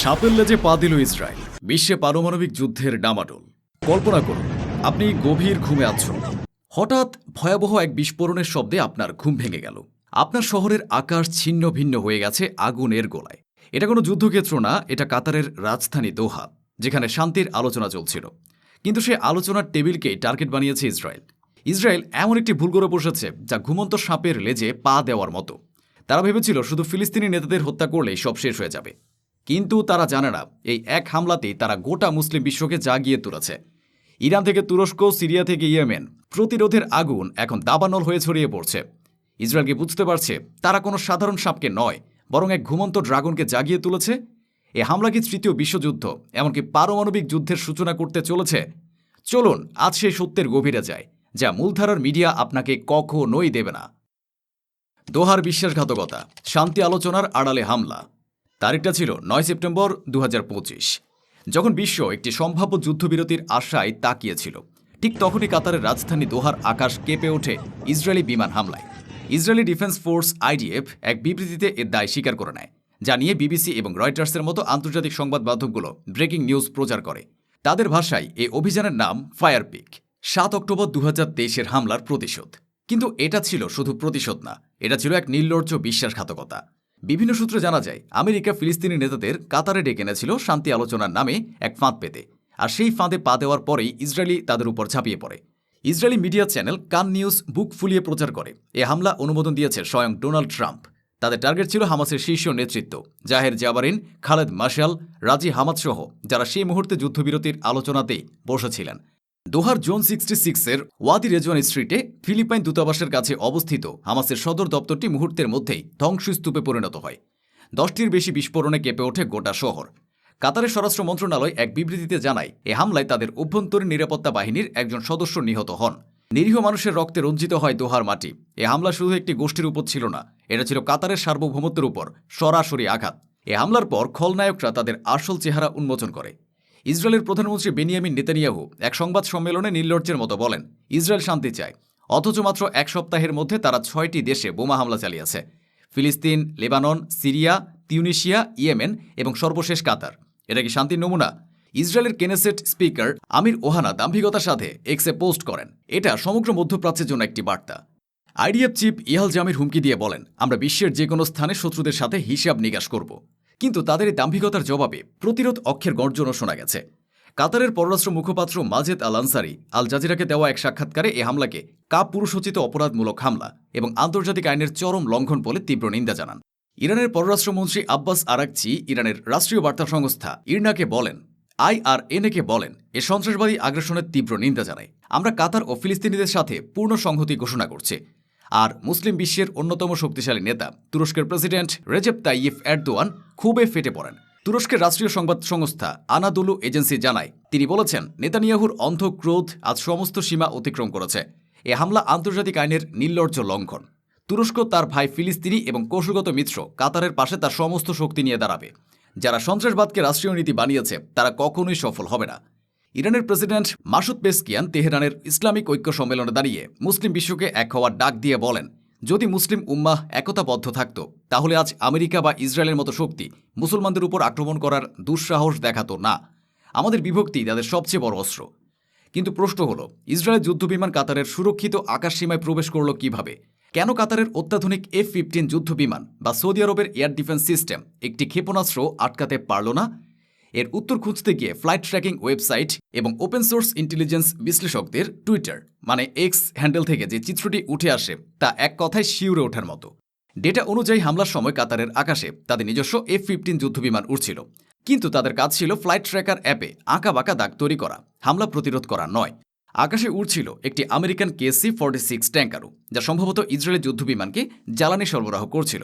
সাপের লেজে পা দিল ইসরায়েল, বিশ্বে পারমাণবিক যুদ্ধের ডামাডোল। কল্পনা করুন, আপনি গভীর ঘুমে আছেন। হঠাৎ ভয়াবহ এক বিস্ফোরণের শব্দে আপনার ঘুম ভেঙে গেল। আপনার শহরের আকাশ ছিন্ন ভিন্ন হয়ে গেছে আগুনের গোলায়। এটা কোনো যুদ্ধক্ষেত্র না, এটা কাতারের রাজধানী দোহা, যেখানে শান্তির আলোচনা চলছিল। কিন্তু সে আলোচনার টেবিলকেই টার্গেট বানিয়েছে ইসরায়েল। ইসরায়েল এমন একটি ভুল করে বসেছে, যা ঘুমন্ত সাপের লেজে পা দেওয়ার মতো। তারা ভেবেছিল শুধু ফিলিস্তিনি নেতাদের হত্যা করলেই সব শেষ হয়ে যাবে। কিন্তু তারা জানে না, এই এক হামলাতেই তারা গোটা মুসলিম বিশ্বকে জাগিয়ে তুলেছে। ইরান থেকে তুরস্ক, সিরিয়া থেকে ইয়েমেন, প্রতিরোধের আগুন এখন দাবানল হয়ে ছড়িয়ে পড়ছে। ইসরায়েলকে বুঝতে পারছে, তারা কোনো সাধারণ সাপকে নয়, বরং এক ঘুমন্ত ড্রাগনকে জাগিয়ে তুলেছে। এ হামলা কি তৃতীয় বিশ্বযুদ্ধ, এমনকি পারমাণবিক যুদ্ধের সূচনা করতে চলেছে? চলুন, আজ সেই সত্যের গভীরে যায় যা মূলধারার মিডিয়া আপনাকে কখনোই দেবে না। দোহার বিশ্বাসঘাতকতা, শান্তি আলোচনার আড়ালে হামলা। তারিখটা ছিল নয় সেপ্টেম্বর দু হাজার পঁচিশ। যখন বিশ্ব একটি সম্ভাব্য যুদ্ধবিরতির আশায় তাকিয়েছিল, ঠিক তখনই কাতারের রাজধানী দোহার আকাশ কেঁপে ওঠে ইসরায়েলি বিমান হামলায়। ইসরায়েলি ডিফেন্স ফোর্স আইডিএফ এক বিবৃতিতে এর দায় স্বীকার করে নেয়, যা নিয়ে বিবিসি এবং রয়টার্সের মতো আন্তর্জাতিক সংবাদ মাধ্যমগুলো ব্রেকিং নিউজ প্রচার করে। তাদের ভাষায় এই অভিযানের নাম ফায়ার পিক, সাত অক্টোবর দু হাজার হামলার প্রতিশোধ। কিন্তু এটা ছিল শুধু প্রতিশোধ না, এটা ছিল এক নির্লজ্জ বিশ্বাসঘাতকতা। বিভিন্ন সূত্রে জানা যায়, আমেরিকা ফিলিস্তিনি নেতাদের কাতারে ডেকে এনেছিল শান্তি আলোচনার নামে এক ফাঁদ পেতে। আর সেই ফাঁদে পা দেওয়ার পরেই ইসরায়েলি তাদের উপর ঝাঁপিয়ে পড়ে। Israeli media channel Kan news বুক ফুলিয়ে প্রচার করে। এ হামলা অনুমোদন দিয়েছে স্বয়ং ডোনাল্ড ট্রাম্প। তাদের টার্গেট ছিল হামাসের শীর্ষ নেতৃত্ব, Zaher Jabarin, Khaled Mashal, Razi Hamad সহ যারা সেই মুহূর্তে যুদ্ধবিরতির আলোচনাতেই বসেছিলেন। দোহার জোন সিক্সটি সিক্সের ওয়াদি রেজওয়ান স্ট্রিটে ফিলিপাইন দূতাবাসের কাছে অবস্থিত হামাসের সদর দপ্তরটি মুহূর্তের মধ্যেই ধ্বংসস্তূপে পরিণত হয়। দশটির বেশি বিস্ফোরণে কেঁপে ওঠে গোটা শহর। কাতারের স্বরাষ্ট্র মন্ত্রণালয় এক বিবৃতিতে জানায়, এ হামলায় তাদের অভ্যন্তরীণ নিরাপত্তা বাহিনীর একজন সদস্য নিহত হন। নিরীহ মানুষের রক্তে রঞ্জিত হয় দোহার মাটি। এ হামলা শুধু একটি গোষ্ঠীর উপর ছিল না, এটা ছিল কাতারের সার্বভৌমত্বের উপর সরাসরি আঘাত। এ হামলার পর খলনায়করা তাদের আসল চেহারা উন্মোচন করে। ইসরায়েলের প্রধানমন্ত্রী বেনিয়ামিন নেতানিয়াহু এক সংবাদ সম্মেলনে নির্লজ্জের মতো বলেন, ইসরায়েল শান্তি চায়, অথচ মাত্র এক সপ্তাহের মধ্যে তারা ছয়টি দেশে বোমা হামলা চালিয়েছে। ফিলিস্তিন, লেবানন, সিরিয়া, তিউনিশিয়া, ইয়েমেন এবং সর্বশেষ কাতার। এটা কি শান্তির নমুনা? ইসরায়েলের কেনেসেট স্পিকার আমির ওহানা দাম্ভিকতার সাথে এক্সে পোস্ট করেন। এটা সমগ্র মধ্যপ্রাচ্যের জন্য একটি বার্তা। আইডিএফ চিফ ইহাল জামির হুমকি দিয়ে বলেন, আমরা বিশ্বের যে কোনো স্থানে শত্রুদের সাথে হিসাব নিকাশ করব। কিন্তু তাদের এই দাম্ভিকতার জবাবে প্রতিরোধ অক্ষের গর্জনও শোনা গেছে। কাতারের পররাষ্ট্র মুখপাত্র মাজেদ আল আনসারি আল জাজিরাকে দেওয়া এক সাক্ষাৎকারে এ হামলাকে কাপুরুষোচিত অপরাধমূলক হামলা এবং আন্তর্জাতিক আইনের চরম লঙ্ঘন বলে তীব্র নিন্দা জানান। ইরানের পররাষ্ট্রমন্ত্রী আব্বাস আরাকচি ইরানের রাষ্ট্রীয় বার্তা সংস্থা ইরনাকে বলেন, আই আর আইআরএনএকে বলেন, এ সন্ত্রাসবাদী আগ্রাসনের তীব্র নিন্দা জানায়। আমরা কাতার ও ফিলিস্তিনিদের সাথে পূর্ণ সংহতি ঘোষণা করছি। আর মুসলিম বিশ্বের অন্যতম শক্তিশালী নেতা। তুরস্কের প্রেসিডেন্ট রেজেপ তাইয়িফ এরদোয়ান খুবই ফেটে পড়েন। তুরস্কের রাষ্ট্রীয় সংবাদ সংস্থা আনাদুলু এজেন্সি জানায়, তিনি বলেছেন, নেতানিয়াহুর অন্ধ ক্রোধ আজ সমস্ত সীমা অতিক্রম করেছে। এ হামলা আন্তর্জাতিক আইনের নির্লজ্জ লঙ্ঘন। তুরস্ক তার ভাই ফিলিস্তিনি এবং কৌশলগত মিত্র কাতারের পাশে তার সমস্ত শক্তি নিয়ে দাঁড়াবে। যারা সন্ত্রাসবাদকে রাষ্ট্রীয় নীতি বানিয়েছে, তারা কখনোই সফল হবে না। ইরানের প্রেসিডেন্ট মাসুদ পেসকিয়ান তেহরানের ইসলামিক ঐক্য সম্মেলনে দাঁড়িয়ে মুসলিম বিশ্বকে এক হওয়ার ডাক দিয়ে বলেন, যদি মুসলিম উম্মাহ একতাবদ্ধ থাকত, তাহলে আজ আমেরিকা বা ইসরায়েলের মতো শক্তি মুসলমানদের উপর আক্রমণ করার দুঃসাহস দেখাতো না। আমাদের বিভক্তি তাদের সবচেয়ে বড় অস্ত্র। কিন্তু প্রশ্ন হলো, ইসরায়েল যুদ্ধবিমান কাতারের সুরক্ষিত আকাশসীমায় প্রবেশ করল কীভাবে? কেন কাতারের অত্যাধুনিক এফ ফিফটিন যুদ্ধবিমান বা সৌদি আরবের এয়ার ডিফেন্স সিস্টেম একটি ক্ষেপণাস্ত্র আটকাতে পারল না? এর উত্তর খুঁজতে গিয়ে ফ্লাইট ট্র্যাকিং ওয়েবসাইট এবং ওপেন সোর্স ইন্টেলিজেন্স বিশ্লেষকদের টুইটার মানে এক্স হ্যান্ডেল থেকে যে চিত্রটি উঠে আসে, তা এক কথায় শিউরে ওঠার মতো। ডেটা অনুযায়ী হামলার সময় কাতারের আকাশে তাদের নিজস্ব এফ ফিফটিন যুদ্ধবিমান উঠছিল কিন্তু তাদের কাজ ছিল ফ্লাইট ট্র্যাকার অ্যাপে আঁকা বাঁকা দাগ তৈরি করা, হামলা প্রতিরোধ করা নয়। আকাশে উড়ছিল একটি আমেরিকান কেসি ফর্টি সিক্স ট্যাঙ্কারও, যা সম্ভবত ইসরায়েলের যুদ্ধবিমানকে জ্বালানি সরবরাহ করছিল।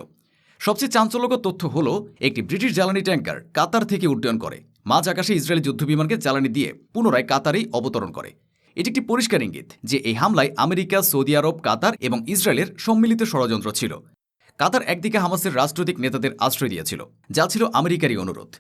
সবচেয়ে চাঞ্চল্যকর তথ্য হল, একটি ব্রিটিশ জ্বালানি ট্যাঙ্কার কাতার থেকে উড্ডয়ন করে। মাঝ আকাশে ইসরায়েলি যুদ্ধবিমানকে জ্বালানি দিয়ে পুনরায় কাতারেই অবতরণ করে। এটি একটি পরিষ্কার ইঙ্গিত যে এই হামলায় আমেরিকা, সৌদি আরব, কাতার এবং ইসরায়েলের সম্মিলিত ষড়যন্ত্র ছিল। কাতার একদিকে হামাসের রাজনৈতিক নেতাদের আশ্রয় দিয়েছিল, যা ছিল আমেরিকারই অনুরোধ।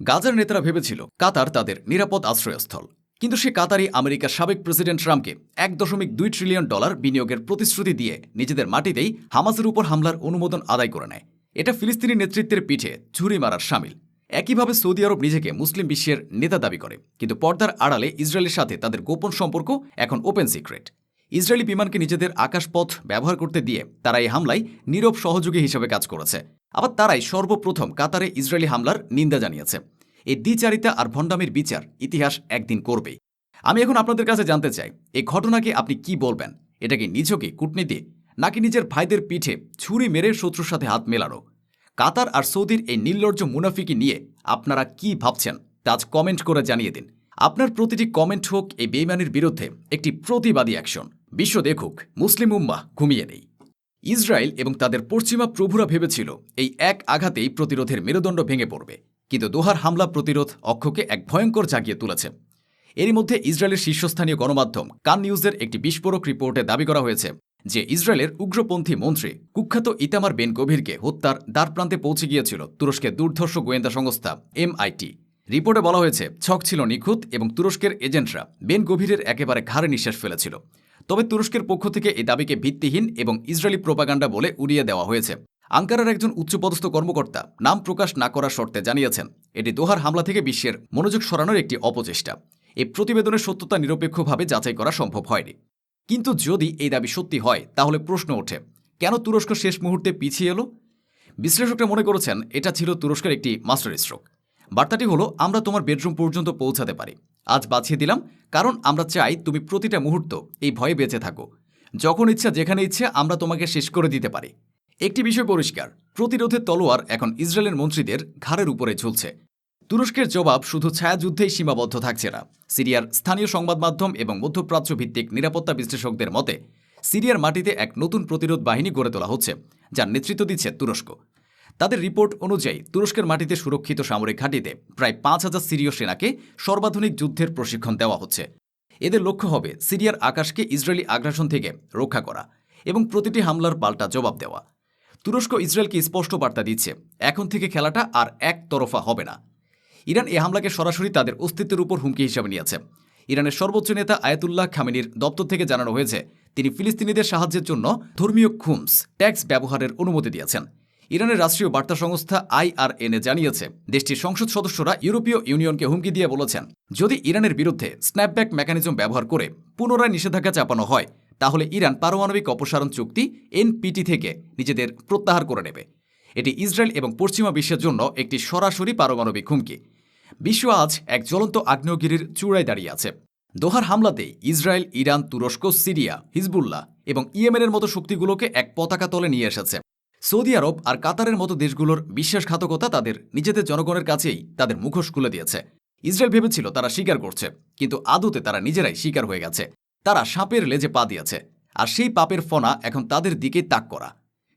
গাজার নেতারা ভেবেছিল, কাতার তাদের নিরাপদ আশ্রয়স্থল। কিন্তু সে কাতারি আমেরিকার সাবেক প্রেসিডেন্ট ট্রাম্পকে এক দশমিক দুই ট্রিলিয়ন ডলার বিনিয়োগের প্রতিশ্রুতি দিয়ে নিজেদের মাটিতেই হামাসের উপর হামলার অনুমোদন আদায় করে নেয়। এটা ফিলিস্তিনি নেতৃত্বের পিঠে ঝুড়ি মারার সামিল। একইভাবে সৌদি আরব নিজেকে মুসলিম বিশ্বের নেতা দাবি করে, কিন্তু পর্দার আড়ালে ইসরায়েলের সাথে তাদের গোপন সম্পর্ক এখন ওপেন সিক্রেট। ইসরায়েলি বিমানকে নিজেদের আকাশপথ ব্যবহার করতে দিয়ে তারা এই হামলায় নীরব সহযোগী হিসেবে কাজ করেছে। আবার তারাই সর্বপ্রথম কাতারে ইসরায়েলি হামলার নিন্দা জানিয়েছে। এই দ্বিচারিতা আর ভণ্ডামির বিচার ইতিহাস একদিন করবেই। আমি এখন আপনাদের কাছে জানতে চাই, এই ঘটনাকে আপনি কি বলবেন? এটা কি নিছকে কূটনীতি নাকি নিজের ভাইদের পিঠে ছুরি মেরে শত্রুর সাথে হাত মেলানো? কাতার আর সৌদির এই নির্লজ্জ মুনাফিকি নিয়ে আপনারা কি ভাবছেন? তা আজ কমেন্ট করে জানিয়ে দিন। আপনার প্রতিটি কমেন্ট হোক এই বেইমানির বিরুদ্ধে একটি প্রতিবাদী অ্যাকশন। বিশ্ব দেখুক, মুসলিম উম্মাহ ঘুমিয়ে নেই। ইসরায়েল এবং তাদের পশ্চিমা প্রভুরা ভেবেছিল এই এক আঘাতেই প্রতিরোধের মেরুদণ্ড ভেঙে পড়বে। কিন্তু দোহার হামলা প্রতিরোধ অক্ষকে এক ভয়ঙ্কর জাগিয়ে তুলেছে। এরই মধ্যে ইসরায়েলের শীর্ষস্থানীয় গণমাধ্যম কান নিউজের একটি বিস্ফোরক রিপোর্টে দাবি করা হয়েছে যে ইসরায়েলের উগ্রপন্থী মন্ত্রী কুখ্যাত ইতামার বেন গভীরকে হত্যার দ্বারপ্রান্তে পৌঁছে গিয়েছিল তুরস্কের দুর্ধর্ষ গোয়েন্দা সংস্থা এমআইটি। রিপোর্টে বলা হয়েছে, ছক ছিল নিখুঁত এবং তুরস্কের এজেন্টরা বেন গভীরের একেবারে ঘাড়ে নিঃশ্বাস ফেলেছিল। তবে তুরস্কের পক্ষ থেকে এই দাবিকে ভিত্তিহীন এবং ইসরায়েলি প্রোপাগান্ডা বলে উড়িয়ে দেওয়া হয়েছে। আঙ্কারার একজন উচ্চপদস্থ কর্মকর্তা নাম প্রকাশ না করার শর্তে জানিয়েছেন, এটি দোহার হামলা থেকে বিশ্বের মনোযোগ সরানোর একটি অপচেষ্টা। এই প্রতিবেদনের সত্যতা নিরপেক্ষভাবে যাচাই করা সম্ভব হয়নি। কিন্তু যদি এই দাবি সত্যি হয়, তাহলে প্রশ্ন ওঠে, কেন তুরস্ক শেষ মুহূর্তে পিছিয়ে এলো? বিশ্লেষকরা মনে করেছেন, এটা ছিল তুরস্কের একটি মাস্টার স্ট্রোক। বার্তাটি হলো, আমরা তোমার বেডরুম পর্যন্ত পৌঁছাতে পারি। আজ বাছিয়ে দিলাম, কারণ আমরা চাই তুমি প্রতিটা মুহূর্ত এই ভয়ে বেঁচে থাকো। যখন ইচ্ছা, যেখানে ইচ্ছে, আমরা তোমাকে শেষ করে দিতে পারি। একটি বিষয় পরিষ্কার, প্রতিরোধের তলোয়ার এখন ইসরায়েলের মন্ত্রীদের ঘাড়ের উপরে ঝুলছে। তুরস্কের জবাব শুধু ছায়াযুদ্ধেই সীমাবদ্ধ থাকছে না। সিরিয়ার স্থানীয় সংবাদ মাধ্যম এবং মধ্যপ্রাচ্য ভিত্তিক নিরাপত্তা বিশ্লেষকদের মতে, সিরিয়ার মাটিতে এক নতুন প্রতিরোধ বাহিনী গড়ে তোলা হচ্ছে, যার নেতৃত্ব দিচ্ছে তুরস্ক। তাদের রিপোর্ট অনুযায়ী, তুরস্কের মাটিতে সুরক্ষিত সামরিক ঘাঁটিতে প্রায় পাঁচ হাজার সিরীয় সেনাকে সর্বাধুনিক যুদ্ধের প্রশিক্ষণ দেওয়া হচ্ছে। এদের লক্ষ্য হবে সিরিয়ার আকাশকে ইসরায়েলি আগ্রাসন থেকে রক্ষা করা এবং প্রতিটি হামলার পাল্টা জবাব দেওয়া। তুরস্ক ইসরায়েলকে স্পষ্ট বার্তা দিচ্ছে, এখন থেকে খেলাটা আর একতরফা হবে না। ইরান এ হামলাকে সরাসরি তাদের অস্তিত্বের উপর হুমকি হিসাবে নিয়েছে। ইরানের সর্বোচ্চ নেতা আয়াতুল্লাহ খামেনির দপ্তর থেকে জানানো হয়েছে, তিনি ফিলিস্তিনিদের সাহায্যের জন্য ধর্মীয় খুমস, ট্যাক্স ব্যবহারের অনুমতি দিয়েছেন। ইরানের রাষ্ট্রীয় বার্তা সংস্থা আইআরএনএ জানিয়েছে, দেশটির সংসদ সদস্যরা ইউরোপীয় ইউনিয়নকে হুমকি দিয়ে বলেছেন, যদি ইরানের বিরুদ্ধে স্ন্যাপব্যাক মেকানিজম ব্যবহার করে পুনরায় নিষেধাজ্ঞা চাপানো হয়, তাহলে ইরান পারমাণবিক অপসারণ চুক্তি এনপিটি থেকে নিজেদের প্রত্যাহার করে নেবে। এটি ইসরায়েল এবং পশ্চিমা বিশ্বের জন্য একটি সরাসরি পারমাণবিক হুমকি। বিশ্ব আজ এক জ্বলন্ত আগ্নেয়গিরির চূড়ায় দাঁড়িয়ে আছে। দোহার হামলাতে ইসরায়েল, ইরান, তুরস্ক, সিরিয়া, হিজবুল্লাহ এবং ইয়েমেনের মতো শক্তিগুলোকে এক পতাকা তলে নিয়ে এসেছে। সৌদি আরব আর কাতারের মতো দেশগুলোর বিশ্বাসঘাতকতা তাদের, নিজেদের জনগণের কাছেই তাদের মুখোশ খুলে দিয়েছে। ইসরায়েল ভেবেছিল তারা স্বীকার করছে, কিন্তু আদতে তারা নিজেরাই স্বীকার হয়ে গেছে। তারা সাপের লেজে পা দিয়েছে, আর সেই পাপের ফনা এখন তাদের দিকে তাক করা।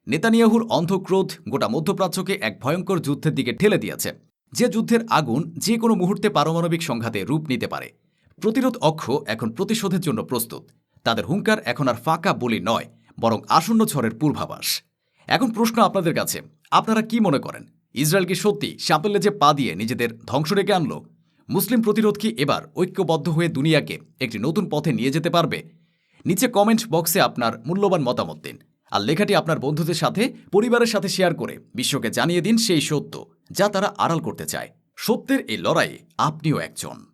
নেতানিয়াহুর অন্ধক্রোধ গোটা মধ্যপ্রাচ্যকে এক ভয়ঙ্কর যুদ্ধের দিকে ঠেলে দিয়েছে। যে যুদ্ধের আগুন যে কোনো মুহূর্তে পারমাণবিক সংঘাতে রূপ নিতে পারে। প্রতিরোধ অক্ষ এখন প্রতিশোধের জন্য প্রস্তুত। তাদের হুঙ্কার এখন আর ফাঁকা বলি নয়, বরং আসন্ন ঝড়ের পূর্বাভাস। এখন প্রশ্ন আপনাদের কাছে, আপনারা কি মনে করেন? ইসরায়েল কি সত্যি সাপের যে পা দিয়ে নিজেদের ধ্বংস রেখে আনলো? মুসলিম প্রতিরোধ কি এবার ঐক্যবদ্ধ হয়ে দুনিয়াকে একটি নতুন পথে নিয়ে যেতে পারবে? নিচে কমেন্ট বক্সে আপনার মূল্যবান মতামত দিন। আর লেখাটি আপনার বন্ধুদের সাথে, পরিবারের সাথে শেয়ার করে বিশ্বকে জানিয়ে দিন সেই সত্য, যা তারা আড়াল করতে চায়। সত্যের এই লড়াইয়ে আপনিও একজন।